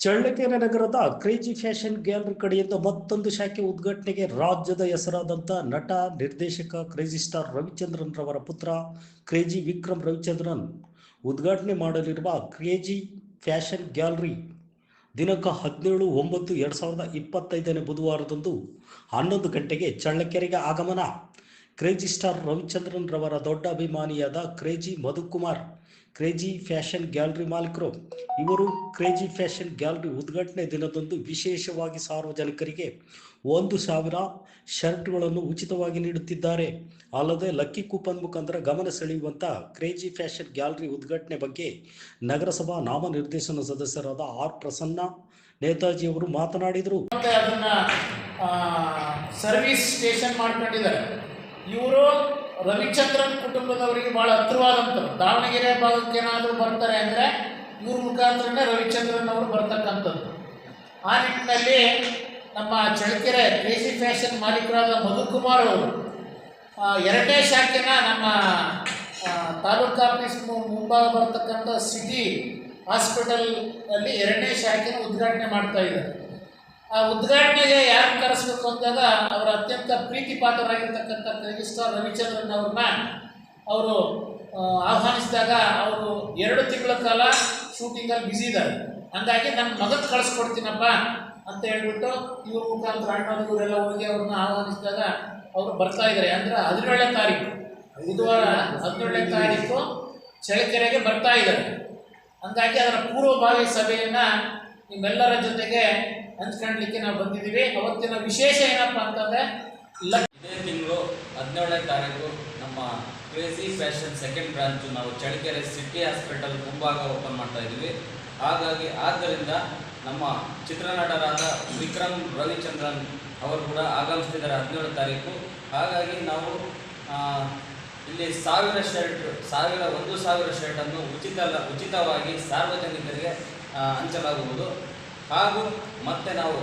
ಚಳ್ಳಕೆರೆ ನಗರದ crazy fashion gallery ಕಡೆಯಿಂದ ಮತ್ತೊಂದು ಶಾಖೆ ಉದ್ಘಾಟನೆಗೆ ರಾಜ್ಯದ ಹೆಸರಾದಂಥ ನಟ, ನಿರ್ದೇಶಕ, ಕ್ರೇಜಿ ಸ್ಟಾರ್ ರವಿಚಂದ್ರನ್ ರವರ ಪುತ್ರ, ಕ್ರೇಜಿ ವಿಕ್ರಮ್ ರವಿಚಂದ್ರನ್ ಉದ್ಘಾಟನೆ ಮಾಡಲಿರುವ ಕ್ರೇಜಿ ಫ್ಯಾಷನ್ ಗ್ಯಾಲರಿ ದಿನಾಂಕ ಹದಿನೇಳು ಒಂಬತ್ತು ಎರಡು ಸಾವಿರದ ಇಪ್ಪತ್ತೈದನೇ ಬುಧವಾರದಂದು ಹನ್ನೊಂದು ಗಂಟೆಗೆ ಚಳ್ಳಕೆರೆಗೆ ಆಗಮನ. ಕ್ರೇಜಿ ಸ್ಟಾರ್ ರವಿಚಂದ್ರನ್ ರವರ ದೊಡ್ಡ ಅಭಿಮಾನಿಯಾದ crazy Madhukumar, crazy fashion gallery ಮಾಲೀಕರು. ಇವರು ಕ್ರೇಜಿ ಫ್ಯಾಷನ್ ಗ್ಯಾಲರಿ ಉದ್ಘಾಟನೆ ದಿನದಂದು ವಿಶೇಷವಾಗಿ ಸಾರ್ವಜನಿಕರಿಗೆ ಒಂದು ಸಾವಿರ ಶರ್ಟ್ಗಳನ್ನು ಉಚಿತವಾಗಿ ನೀಡುತ್ತಿದ್ದಾರೆ. ಅಲ್ಲದೆ ಲಕ್ಕಿ ಕೂಪನ್ ಮುಖಾಂತರ ಗಮನ ಸೆಳೆಯುವಂಥ ಕ್ರೇಜಿ ಫ್ಯಾಷನ್ ಗ್ಯಾಲರಿ ಉದ್ಘಾಟನೆ ಬಗ್ಗೆ ನಗರಸಭಾ ನಾಮನಿರ್ದೇಶನ ಸದಸ್ಯರಾದ ಆರ್ ಪ್ರಸನ್ನ ನೇತಾಜಿಯವರು ಮಾತನಾಡಿದರು. ಮತ್ತೆ ಅದನ್ನ ಸರ್ವಿಸ್ ಸ್ಟೇಷನ್ ಮಾಡ್ಕೊಂಡಿದ್ದಾರೆ. ಇವರು ರವಿಚಂದ್ರನ್ ಕುಟುಂಬದವರಿಗೆ ಬಹಳ ಹತ್ರವಾದಂಥವ್ರು. ದಾವಣಗೆರೆ ಭಾಗಕ್ಕೆ ಏನಾದರೂ ಬರ್ತಾರೆ ಅಂದರೆ ಇವ್ರ ಮುಖಾಂತರನೇ ರವಿಚಂದ್ರನ್ ಅವರು ಬರ್ತಕ್ಕಂಥದ್ದು ಆ ನಿಟ್ಟಿನಲ್ಲಿ ನಮ್ಮ ಚಳ್ಳಕೆರೆ ಕ್ರೇಜಿ ಫ್ಯಾಷನ್ ಮಾಲೀಕರಾದ ಮಧುಕುಮಾರ್ ಅವರು ಎರಡನೇ ಶಾಖೆನ ನಮ್ಮ ತಾಲೂಕು ಆಫೀಸ್ ಮುಂಭಾಗ ಬರ್ತಕ್ಕಂಥ ಸಿಟಿ ಹಾಸ್ಪಿಟಲ್ ಅಲ್ಲಿ ಎರಡನೇ ಶಾಖೆನ ಉದ್ಘಾಟನೆ ಮಾಡ್ತಾ ಇದ್ದಾರೆ. ಆ ಉದ್ಘಾಟನೆಗೆ ಯಾರು ಕರೆಸ್ಬೇಕು ಅಂದಾಗ ಅವರ ಅತ್ಯಂತ ಪ್ರೀತಿ ಪಾತ್ರರಾಗಿರ್ತಕ್ಕಂಥ ರವಿಚಂದ್ರನ್ ಅವ್ರನ್ನ ಅವರು ಆಹ್ವಾನಿಸಿದಾಗ ಅವರು ಎರಡು ತಿಂಗಳ ಕಾಲ ಶೂಟಿಂಗಲ್ಲಿ ಬ್ಯುಸಿ ಇದ್ದಾರೆ. ಹಂಗಾಗಿ ನನ್ನ ಮಗನ ಕಳಿಸ್ಕೊಡ್ತೀನಪ್ಪ ಅಂತ ಹೇಳ್ಬಿಟ್ಟು ಇವ್ರ ಮುಖಾಂತರ ಅಣ್ಣರು ಇವರೆಲ್ಲ ಹೋಗಿ ಅವ್ರನ್ನ ಆಹ್ವಾನಿಸಿದಾಗ ಅವರು ಬರ್ತಾ ಇದ್ದಾರೆ. ಅಂದರೆ ಹದಿನೇಳನೇ ತಾರೀಕು. ಬುಧವಾರ ಹದಿನೇಳನೇ ತಾರೀಕು ಚಳ್ಳಕೆರೆಗೆ ಬರ್ತಾ ಇದ್ದಾರೆ. ಹಂಗಾಗಿ ಅದರ ಪೂರ್ವಭಾವಿ ಸಭೆಯನ್ನ ನಿಮ್ಮೆಲ್ಲರ ಜೊತೆಗೆ ಹಂಚ್ಕೊಳ್ಲಿಕ್ಕೆ ನಾವು ಬಂದಿದ್ದೀವಿ. ಅವತ್ತಿನ ವಿಶೇಷ ಏನಪ್ಪ ಅಂತಂದ್ರೆ ಇದೇ ತಿಂಗಳು ಹದಿನೇಳನೇ ತಾರೀಕು ನಮ್ಮ ಕ್ರೇಜಿ ಫ್ಯಾಷನ್ ಸೆಕೆಂಡ್ ಬ್ರಾಂಚು ನಾವು ಚಳ್ಳಕೆರೆ ಸಿಟಿ ಹಾಸ್ಪಿಟಲ್ ಮುಂಭಾಗ ಓಪನ್ ಮಾಡ್ತಾ ಇದ್ದೀವಿ. ಹಾಗಾಗಿ ಆದ್ದರಿಂದ ನಮ್ಮ ಚಿತ್ರನಟರಾದ ವಿಕ್ರಮ್ ರವಿಚಂದ್ರನ್ ಅವರು ಕೂಡ ಆಗಮಿಸ್ತಿದ್ದಾರೆ ಹದಿನೇಳು ತಾರೀಕು. ಹಾಗಾಗಿ ನಾವು ಇಲ್ಲಿ ಸಾವಿರ ಶರ್ಟ್ ಸಾವಿರ, ಒಂದು ಸಾವಿರ ಶರ್ಟನ್ನು ಉಚಿತ, ಉಚಿತವಾಗಿ ಸಾರ್ವಜನಿಕರಿಗೆ ಹಂಚಲಾಗುವುದು. ಹಾಗೂ ಮತ್ತೆ ನಾವು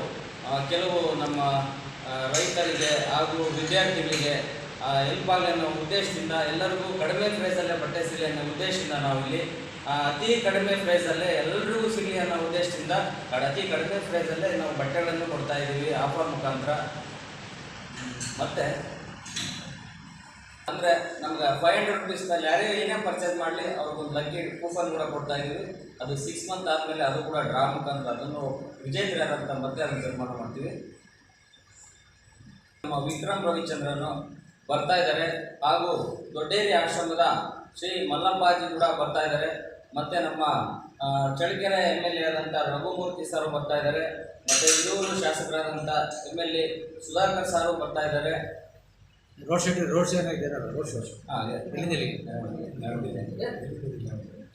ಕೆಲವು ನಮ್ಮ ರೈತರಿಗೆ ಹಾಗೂ ವಿದ್ಯಾರ್ಥಿಗಳಿಗೆ ಹೆಲ್ಪ್ ಆಗಲಿ ಅನ್ನೋ ಉದ್ದೇಶದಿಂದ ಎಲ್ಲರಿಗೂ ಕಡಿಮೆ ಪ್ರೈಸಲ್ಲೇ ಬಟ್ಟೆ ಸಿಗಲಿ ಅನ್ನೋ ಉದ್ದೇಶದಿಂದ ನಾವು ಇಲ್ಲಿ ಅತಿ ಕಡಿಮೆ ಪ್ರೈಸಲ್ಲೇ ಎಲ್ಲರಿಗೂ ಸಿಗಲಿ ಅನ್ನೋ ಉದ್ದೇಶದಿಂದ ಅತಿ ಕಡಿಮೆ ಪ್ರೈಸಲ್ಲೇ ನಾವು ಬಟ್ಟೆಗಳನ್ನು ಕೊಡ್ತಾ ಇದ್ದೀವಿ. ಆಫರ್ ಮುಖಾಂತರ. ಮತ್ತೆ ಅಂದರೆ ನಮ್ಗೆ ಫೈವ್ ಹಂಡ್ರೆಡ್ ರುಪೀಸ್ ಯಾರೇ ಏನೇ ಪರ್ಚೇಸ್ ಮಾಡಲಿ ಅವ್ರಿಗೊಂದು ಲಕ್ಕಿ ಕೂಪನ್ ಕೂಡ ಕೊಡ್ತಾ ಇದ್ದೀವಿ. ಅದು ಸಿಕ್ಸ್ ಮಂತ್ ಆದಮೇಲೆ ಅದು ಕೂಡ ಡ್ರಾ ಮುಖಾಂತರ ಅದನ್ನು ವಿಜೇತರಾದಂಥ ಮತ್ತೆ ಅದನ್ನು ನಿರ್ಮಾಣ ಮಾಡ್ತೀವಿ. ನಮ್ಮ ವಿಕ್ರಮ್ ರವಿಚಂದ್ರನು ಬರ್ತಾ ಇದ್ದಾರೆ. ಹಾಗೂ ದೊಡ್ಡೇರಿ ಆಶ್ರಮದ ಶ್ರೀ ಮಲ್ಲಪ್ಪಾಜಿ ಕೂಡ ಬರ್ತಾ ಇದ್ದಾರೆ. ಮತ್ತೆ ನಮ್ಮ ಚಳ್ಳಕೆರೆ ಎಂ ಎಲ್ ಎ ಆದಂಥ ರಘುಮೂರ್ತಿ ಸರ್ ಬರ್ತಾ ಇದ್ದಾರೆ. ಮತ್ತೆ Hiriyur ಶಾಸಕರಾದಂಥ M L A Sudhakar sir ಬರ್ತಾ ಇದ್ದಾರೆ. ರೋಡ್ ಶೋ ರೋಡ್ ಶೋ ಏನಾಗಿದೆ ರೋಡ್ ಶೋ ಹಾಗೆ ಎಲ್ಲಿಂದ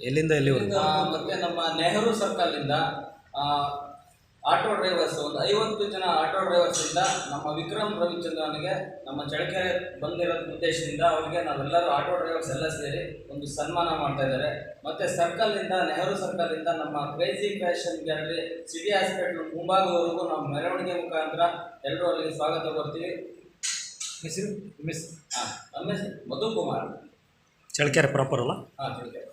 ಎಲ್ಲಿಂದ ಇಲ್ಲಿಂದ ಮತ್ತೆ ನಮ್ಮ ನೆಹರು ಸರ್ಕಲ್ ಇಂದ ಆ, ಆಟೋ ಡ್ರೈವರ್ಸ್ ಒಂದು ಐವತ್ತು ಜನ ಆಟೋ ಡ್ರೈವರ್ಸ್ ಇಂದ ನಮ್ಮ ವಿಕ್ರಮ್ ರವಿಚಂದ್ರನಿಗೆ ನಮ್ಮ ಚಳ್ಳಕೆರೆ ಬಂದಿರೋ ಉದ್ದೇಶದಿಂದ ಅವರಿಗೆ ನಾವೆಲ್ಲರೂ ಆಟೋ ಡ್ರೈವರ್ಸ್ ಎಲ್ಲ ಸೇರಿ ಒಂದು ಸನ್ಮಾನ ಮಾಡ್ತಾ ಇದ್ದಾರೆ. ಮತ್ತೆ ಸರ್ಕಲ್ ಇಂದ ನೆಹರು ಸರ್ಕಲ್ ಇಂದ ನಮ್ಮ crazy fashion gallery city hospital ಮುಂಭಾಗದವರೆಗೂ ನಾವು ಮೆರವಣಿಗೆ ಮುಖಾಂತರ ಎಲ್ಲರೂ ಅಲ್ಲಿಗೆ ಸ್ವಾಗತ ಕೊಡ್ತೀವಿ ಹೆಸರು? ಮಿಸ್ ಹಾಂ ಮಧು ಹೆಸರು ಮಧುಕುಮಾರ್. ಪ್ರಾಪರ್ ಅಲ್ಲ? ಹಾಂ ಚಳ್ಳಕೆರೆ.